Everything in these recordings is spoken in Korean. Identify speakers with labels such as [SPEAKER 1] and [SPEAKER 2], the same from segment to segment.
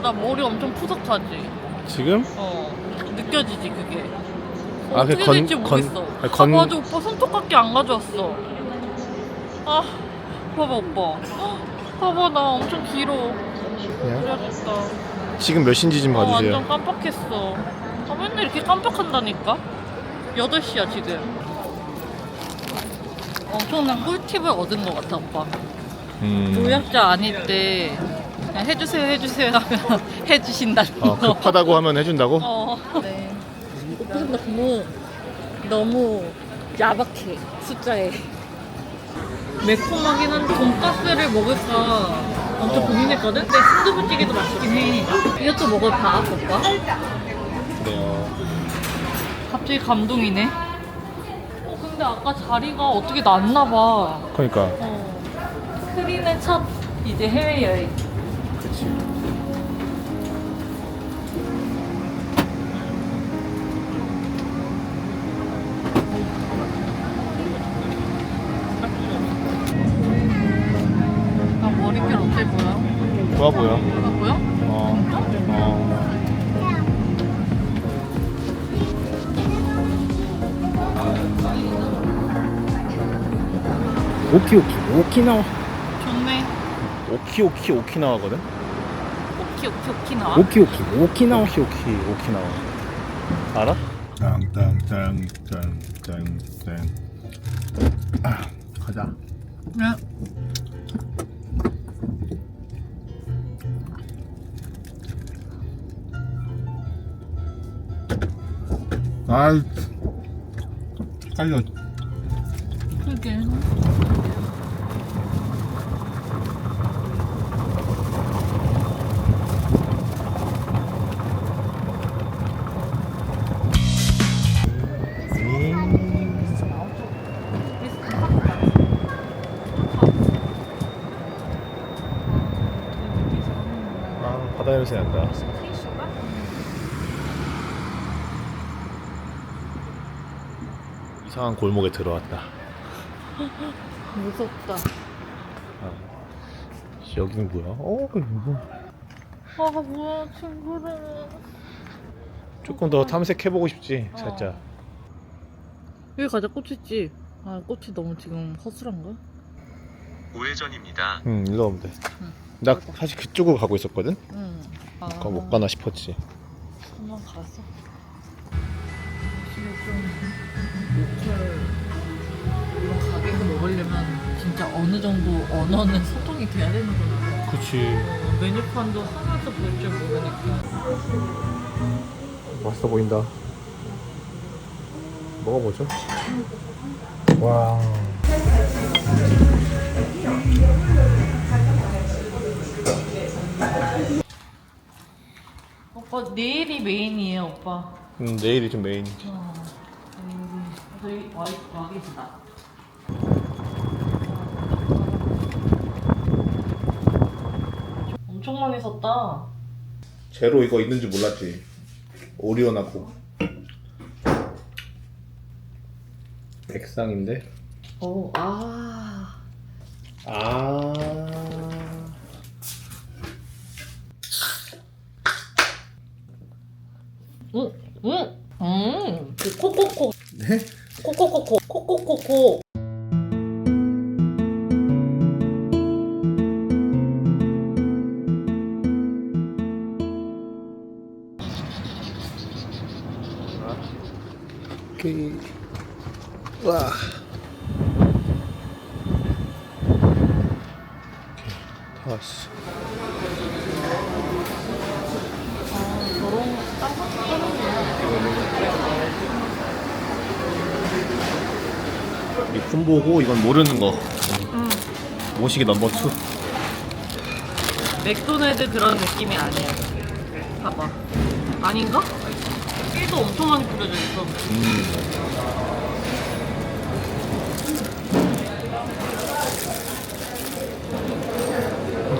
[SPEAKER 1] 나 머리 엄청 푸석하지?
[SPEAKER 2] 지금?
[SPEAKER 1] 어 느껴지지 그게.
[SPEAKER 2] 아,
[SPEAKER 1] 어떻게
[SPEAKER 2] 그 건-
[SPEAKER 1] 될지
[SPEAKER 2] 건-
[SPEAKER 1] 모르겠어.
[SPEAKER 2] 아니, 건-
[SPEAKER 1] 아 맞아 오빠 손톱깎이 안 가져왔어. 아 봐봐 오빠. 헉, 봐봐 나 엄청 길어.
[SPEAKER 2] 그냥
[SPEAKER 1] 그려졌다.
[SPEAKER 2] 지금 몇 시인지 좀
[SPEAKER 1] 어,
[SPEAKER 2] 봐주세요.
[SPEAKER 1] 완전 깜빡했어. 아 맨날 이렇게 깜빡한다니까? 8시야 지금. 엄청난 꿀팁을 얻은 것 같아 오빠.
[SPEAKER 2] 음.
[SPEAKER 1] 노약자 아닐 때 그냥 해주세요 해주세요 하면 해주신다는
[SPEAKER 2] 어,
[SPEAKER 1] 거
[SPEAKER 2] 급하다고 하면 해준다고?
[SPEAKER 1] 어. 네. 오빠 너무 너무 야박해 숫자에. 매콤하긴 한데 돈가스를 먹을까 엄청
[SPEAKER 2] 어.
[SPEAKER 1] 고민했거든. 근데 순두부찌개도 맛있긴 해. 이것도 먹어봐 오빠.
[SPEAKER 2] 그래요.
[SPEAKER 1] 갑자기 감동이네. 어 근데 아까 자리가 어떻게 났나 봐.
[SPEAKER 2] 그러니까.
[SPEAKER 1] 어. 크린의 첫 이제 해외 여행.
[SPEAKER 2] 오키오키 오키나와
[SPEAKER 1] 좋네.
[SPEAKER 2] 오키오키 오키나와거든?
[SPEAKER 1] 오키 오키 오키 나와.
[SPEAKER 2] 오키오키 오키나와 오키오키 오키나와 알아? 땅땅땅땅땅땅 아, 가자
[SPEAKER 1] 네.
[SPEAKER 2] 아이 깔려
[SPEAKER 1] 그게.
[SPEAKER 2] 냄새 난다 이상한 골목에 들어왔다
[SPEAKER 1] 무섭다.
[SPEAKER 2] 아, 여기는 뭐야? 어 이거
[SPEAKER 1] 아 뭐야 친구를.
[SPEAKER 2] 조금 더 탐색해보고 싶지
[SPEAKER 1] 어.
[SPEAKER 2] 살짝
[SPEAKER 1] 여기 가자 꽃있지. 아 꽃이 너무 지금 허술한가?
[SPEAKER 3] 우회전입니다.
[SPEAKER 2] 응 일로 오면
[SPEAKER 1] 응.
[SPEAKER 2] 돼나
[SPEAKER 1] 맞아.
[SPEAKER 2] 사실 그쪽으로 가고 있었거든?
[SPEAKER 1] 응. 아.
[SPEAKER 2] 그거 못 가나 싶었지
[SPEAKER 1] 한번 가서. 지금 좀 로컬 이런 가게에서 먹으려면 진짜 어느 정도 언어는 소통이 돼야 되는구나.
[SPEAKER 2] 그치
[SPEAKER 1] 어, 메뉴판도 하나도 볼 줄 모르니까.
[SPEAKER 2] 맛있어 보인다 먹어보죠 와
[SPEAKER 1] 오빠 내일이 메인이에요 오빠.
[SPEAKER 2] 음, 내일이 좀 메인이지
[SPEAKER 1] 어, 와, 와 계시다. 엄청 많이 샀다.
[SPEAKER 2] 제로 이거 있는지 몰랐지 오리온하고 백상인데
[SPEAKER 1] 오, 아.
[SPEAKER 2] 아
[SPEAKER 1] 응, 응, 음, 그 코코코,
[SPEAKER 2] 네?
[SPEAKER 1] 코코코코, 코코코코.
[SPEAKER 2] 오케이. 와. 다 왔어
[SPEAKER 1] 아, 저런 딴거 하는구나.
[SPEAKER 2] 이 콤보고 이건 모르는 거
[SPEAKER 1] 응.
[SPEAKER 2] 모시기 넘버 2
[SPEAKER 1] 맥도날드 그런 느낌이 아니야. 봐봐. 아닌가? 깨도 엄청 많이 뿌려져 있어.
[SPEAKER 2] 음.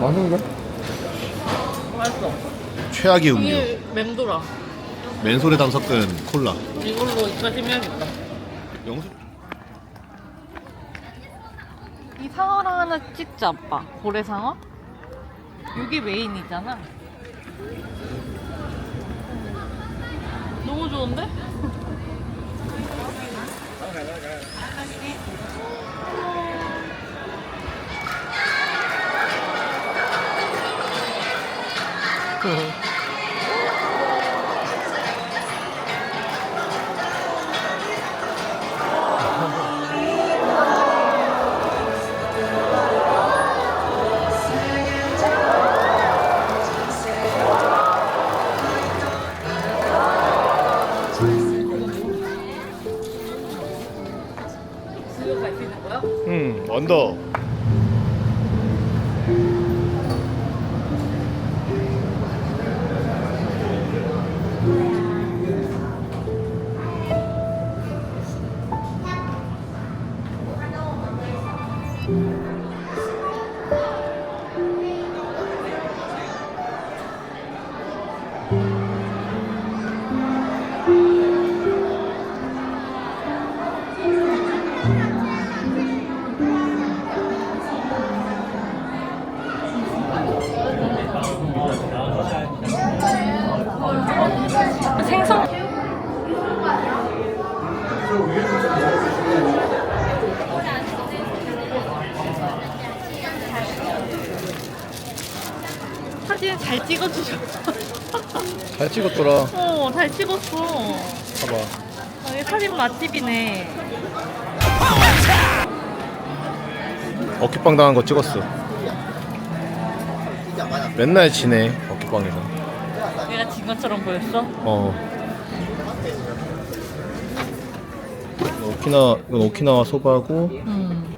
[SPEAKER 2] 맛있는데?
[SPEAKER 1] 맛있어.
[SPEAKER 2] 최악의 음료
[SPEAKER 1] 이게 맴돌아.
[SPEAKER 2] 맨솔에담 섞은 콜라
[SPEAKER 1] 이걸로 이까지 해야겠다.
[SPEAKER 2] 영수
[SPEAKER 1] 이 상어랑 하나 찍자, 아빠. 고래상어? 이게 메인이잖아. 너무 좋은데? 지
[SPEAKER 2] 응
[SPEAKER 1] 찍었어.
[SPEAKER 2] 봐봐
[SPEAKER 1] 여기 사진 맛집이네.
[SPEAKER 2] 어깨빵 당한 거 찍었어 맨날 지내 어깨빵에서
[SPEAKER 1] 내가 진 것처럼 보였어?
[SPEAKER 2] 어 오키나 이건 오키나와 소바고
[SPEAKER 1] 음.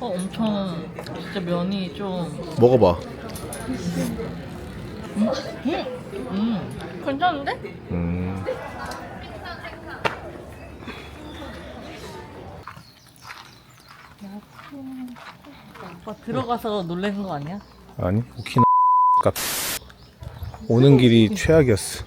[SPEAKER 1] 어, 엄청 진짜 면이 좀
[SPEAKER 2] 먹어봐
[SPEAKER 1] 음, 음. 괜찮은데?
[SPEAKER 2] 음
[SPEAKER 1] 오빠 들어가서 놀라는 거 아니야?
[SPEAKER 2] 아니 오키나 값 오는 길이 최악이었어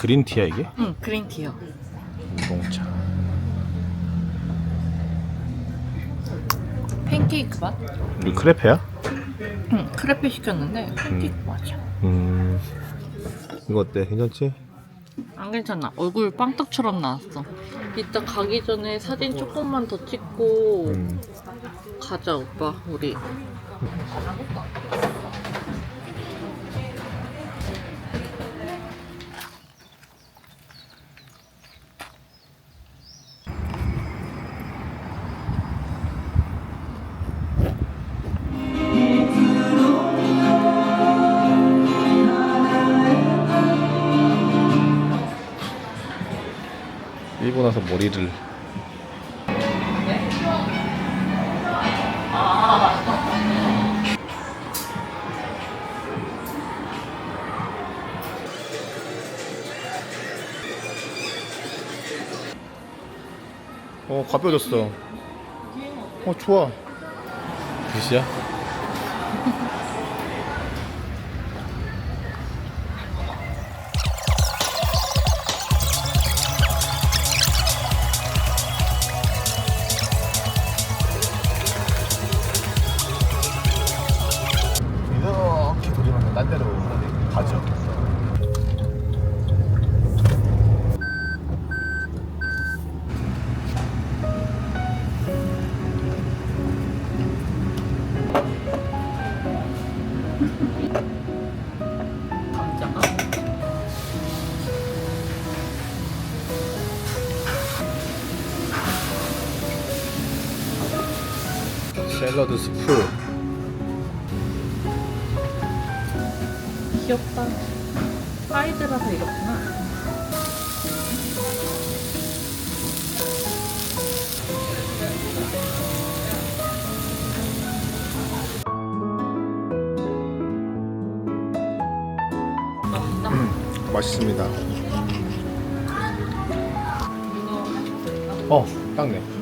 [SPEAKER 2] 그린티야 이게?
[SPEAKER 1] 응, 그린티요.
[SPEAKER 2] 우롱차
[SPEAKER 1] 팬케이크 맛?
[SPEAKER 2] 우리 크레페야?
[SPEAKER 1] 응, 크레페 시켰는데 팬케이크 맛이야.
[SPEAKER 2] 음 이거 어때? 괜찮지?
[SPEAKER 1] 안 괜찮아. 얼굴 빵떡처럼 나왔어. 이따 가기 전에 사진 조금만 더 찍고
[SPEAKER 2] 음.
[SPEAKER 1] 가자, 오빠. 우리.
[SPEAKER 2] 와서 머리를. 어 가벼워졌어. 어 좋아. 몇이야? 샐러드 스프.
[SPEAKER 1] 귀엽다. 사이드라서 이렇구나. 맛있다.
[SPEAKER 2] 맛있습니다.
[SPEAKER 1] 이거
[SPEAKER 2] 어, 딱네.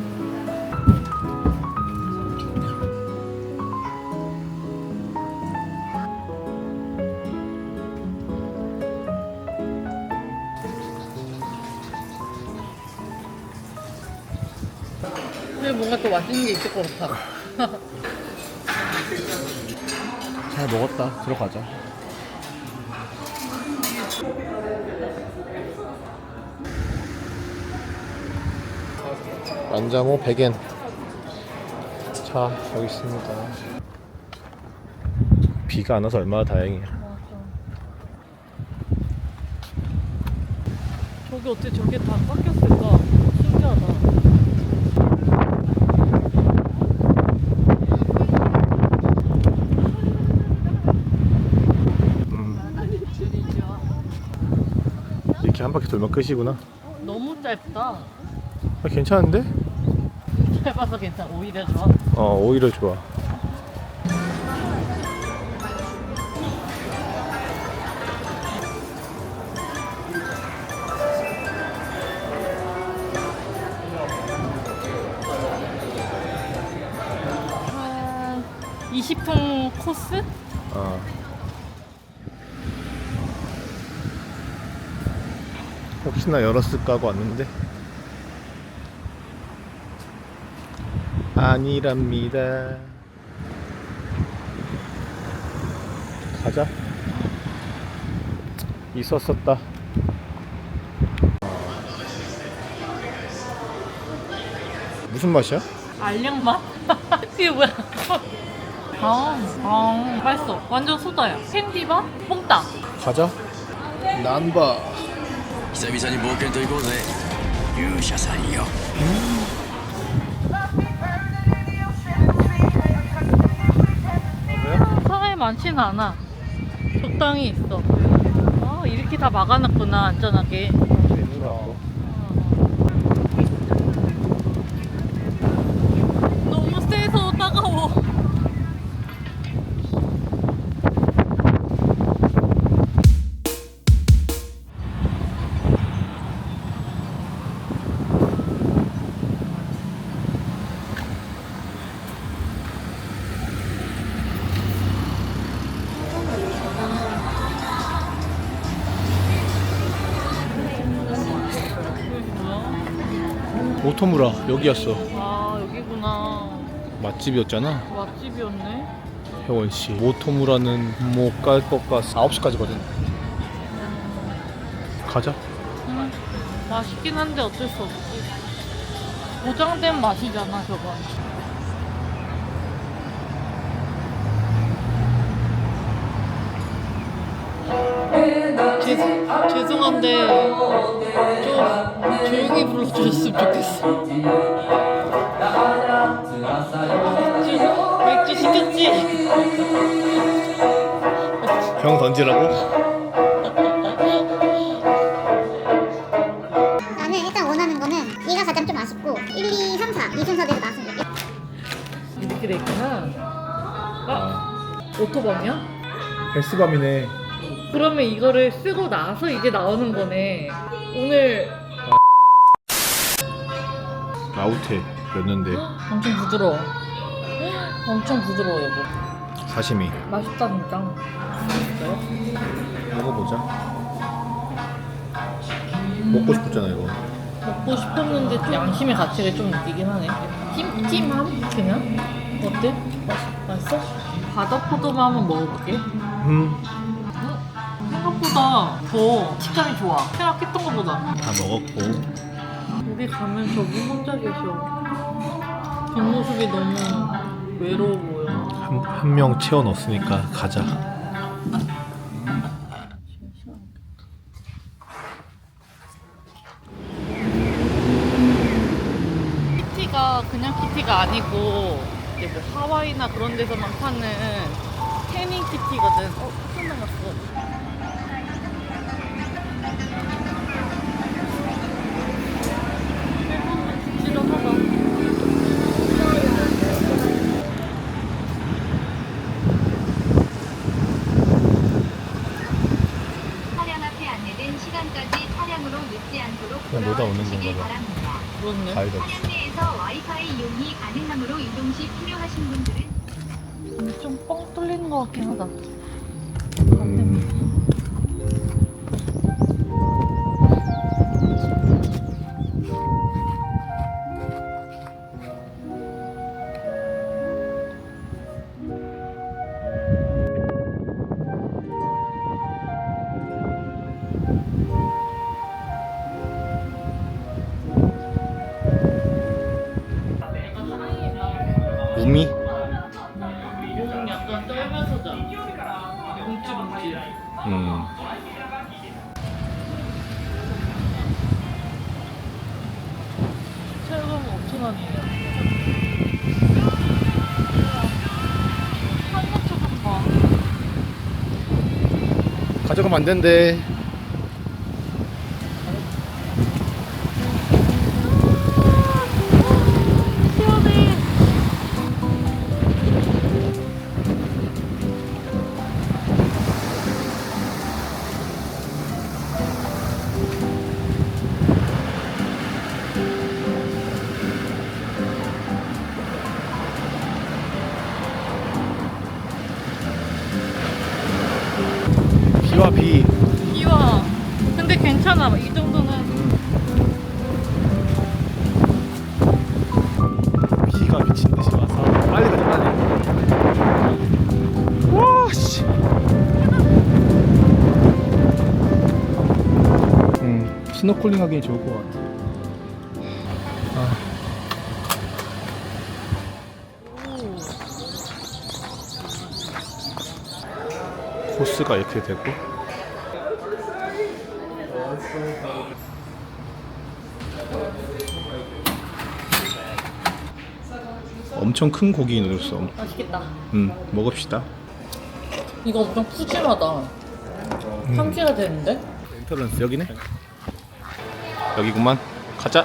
[SPEAKER 1] 오늘 뭔가 또 맛있는 게 있을 것 같아.
[SPEAKER 2] 잘 먹었다. 들어가자. 만자모 100엔. 자, 여기 있습니다. 비가 안 와서 얼마나 다행이야.
[SPEAKER 1] 저기 어떻게 저게 다 깎였을까? 신기하다.
[SPEAKER 2] 이렇게 한 바퀴 돌면 끝이구나.
[SPEAKER 1] 너무 짧다.
[SPEAKER 2] 아, 괜찮은데?
[SPEAKER 1] 짧아서 괜찮아. 오히려 좋아.
[SPEAKER 2] 어, 오히려 좋아.
[SPEAKER 1] 한 20분 코스?
[SPEAKER 2] 어. 혹시나 열었을까 하고 왔는데 아니랍니다 가자 있었었다 무슨 맛이야?
[SPEAKER 1] 알량 맛? 이게 뭐야? 아, 아, 맛있어. 완전 소다야. 캔디바? 뽕따.
[SPEAKER 2] 가자 난바
[SPEAKER 3] 久々に冒険と行こうぜ勇者さんよ
[SPEAKER 1] 사람이 많지는 않아. 적당히 있어. 아, 이렇게 다 막아놨구나, 안전하게. 너무
[SPEAKER 2] 오토무라 여기였어
[SPEAKER 1] 아, 여기구나.
[SPEAKER 2] 맛집이었잖아
[SPEAKER 1] 맛집이었네.
[SPEAKER 2] 혜원씨 오토무라는 못 갈 것 같아 9시까지거든 가자
[SPEAKER 1] 음, 맛있긴 한데 어쩔 수 없지. 보장된 맛이잖아, 저건. 죄, 죄송한데 좀 조용히 불러주셨으면 좋겠어. 맥주, 맥주 시켰지?
[SPEAKER 2] 병 던지라고?
[SPEAKER 4] 나는 일단 원하는 거는 얘가 가장 좀 아쉽고 1, 2, 3, 4 이 순서대로 나왔으면 좋겠어
[SPEAKER 1] 이렇게 돼 있구나. 아, 오토밤이야?
[SPEAKER 2] 베스밤이네
[SPEAKER 1] 그러면 이거를 쓰고 나서 이제 나오는 거네. 오늘
[SPEAKER 2] 아웃해였는데
[SPEAKER 1] 엄청 부드러워. 엄청 부드러워, 여보.
[SPEAKER 2] 사시미
[SPEAKER 1] 맛있다, 진짜. 진짜요?
[SPEAKER 2] 먹어보자 먹고 싶었잖아 이거
[SPEAKER 1] 먹고 싶었는데 좀 양심의 가치를 좀 느끼긴 하네. 찜찜함? 그냥? 어때? 맛, 맛있어? 바다 포도만 한번 먹어볼게.
[SPEAKER 2] 음,
[SPEAKER 1] 음, 생각보다 더 식감이 좋아. 생각했던 것보다.
[SPEAKER 2] 다 먹었고
[SPEAKER 1] 우리 가면 저기 혼자 계셔. 뒷모습이 너무 외로워 보여.
[SPEAKER 2] 한명 채워 넣었으니까 가자
[SPEAKER 1] 키티가 그냥 키티가 아니고 이제 뭐 하와이나 그런 데서만 파는 태닝 키티거든. 어.
[SPEAKER 2] 오는 건가 봐.
[SPEAKER 1] 그렇네.
[SPEAKER 2] 가이드 없이
[SPEAKER 5] 차량 내에서 와이파이 이용이 가능하므로 이동 시 필요하신 분들은
[SPEAKER 1] 음, 좀뻥 뚫리는 것 같긴 하다.
[SPEAKER 2] 음.
[SPEAKER 1] 체육관 5천 원이에요. 한국 조금 봐.
[SPEAKER 2] 가져가면 안 된대. 비와 비.
[SPEAKER 1] 이와. 근데 괜찮아. 이 정도는
[SPEAKER 2] 비가 미친 듯이 와서 빨리 가자 빨리. 와 씨. 음 스노클링 하기 좋을 것 같아. 아. 코스가 이렇게 되고. 엄청 큰 고기 누르스
[SPEAKER 1] 맛있겠다.
[SPEAKER 2] 음 먹읍시다.
[SPEAKER 1] 이거 엄청 푸짐하다. 한 끼가 되는데?
[SPEAKER 2] 엔터런스 여기네. 여기구만. 가자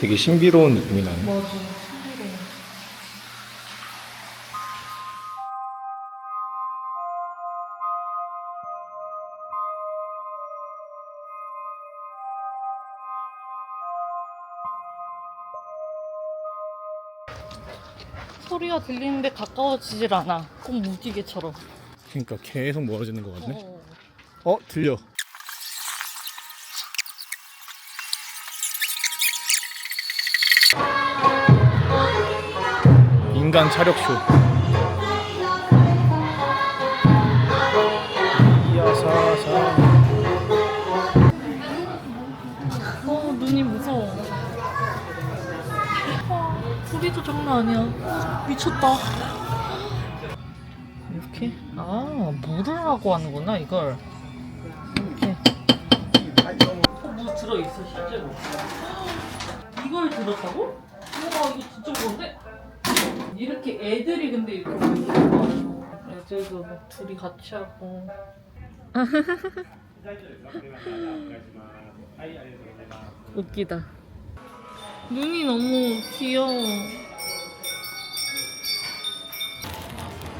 [SPEAKER 2] 되게 신비로운 느낌이 나네
[SPEAKER 1] 맞아. 소리가 들리는데 가까워지질 않아. 꼭 물기계처럼.
[SPEAKER 2] 그러니까 계속 멀어지는 것 같네
[SPEAKER 1] 어.
[SPEAKER 2] 어 들려 인간 차력쇼 이야사사
[SPEAKER 1] 어, 눈이 무서워. 어, 소리도 장난 아니야. 미쳤다. 이렇게? 아, 물을 하고 하는구나, 이걸. 이렇게. 어, 뭐 들어있어, 실제로. 이걸 들었다고? 우와, 이거 진짜 그런데? 이렇게 애들이 근데 이렇게 애들도 막 둘이 같이 하고. 웃기다. 눈이 너무 귀여워.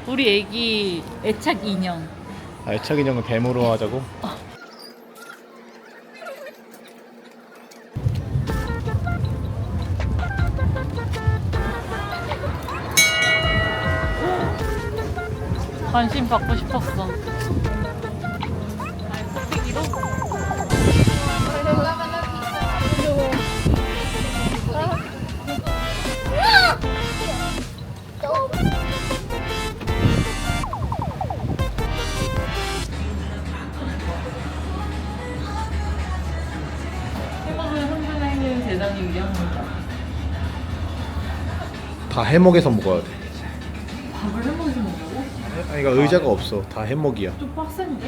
[SPEAKER 1] 우리 애기 애착 인형.
[SPEAKER 2] 아, 애착 인형은 뱀으로 하자고?
[SPEAKER 1] 관심 받고 싶었어. 대단히 위험합니다.
[SPEAKER 2] 다 해먹에서 먹어야 돼
[SPEAKER 1] 밥을 먹냐고?
[SPEAKER 2] 아니 그러니까 의자가 없어. 다 해먹이야.
[SPEAKER 1] 좀 빡센데?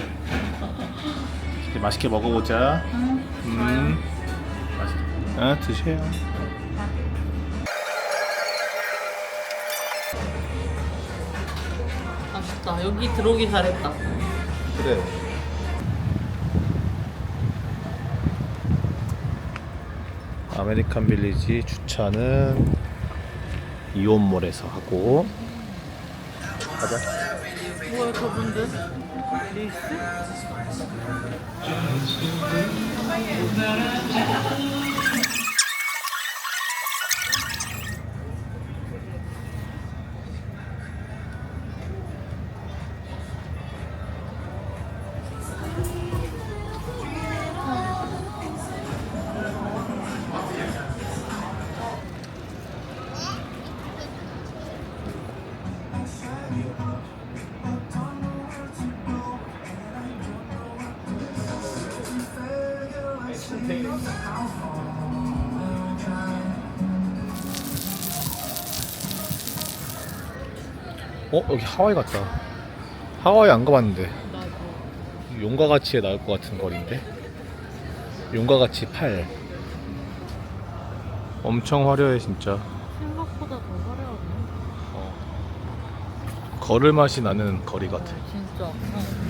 [SPEAKER 2] 이제 맛있게 먹어보자. 음. 맛있게 아 드세요.
[SPEAKER 1] 아쉽다. 여기 들어오기 잘했다.
[SPEAKER 2] 그래. 아메리칸 빌리지 주차는 이온몰에서 하고. 가자
[SPEAKER 1] 뭐야
[SPEAKER 2] 여기 하와이 같다. 하와이 안 가봤는데. 용과 가치에 나올 것 같은 거리인데. 용과 가치 8. 엄청 화려해 진짜.
[SPEAKER 1] 생각보다 더 화려하네.
[SPEAKER 2] 어. 걸을 맛이 나는 거리 같아.
[SPEAKER 1] 진짜. 어.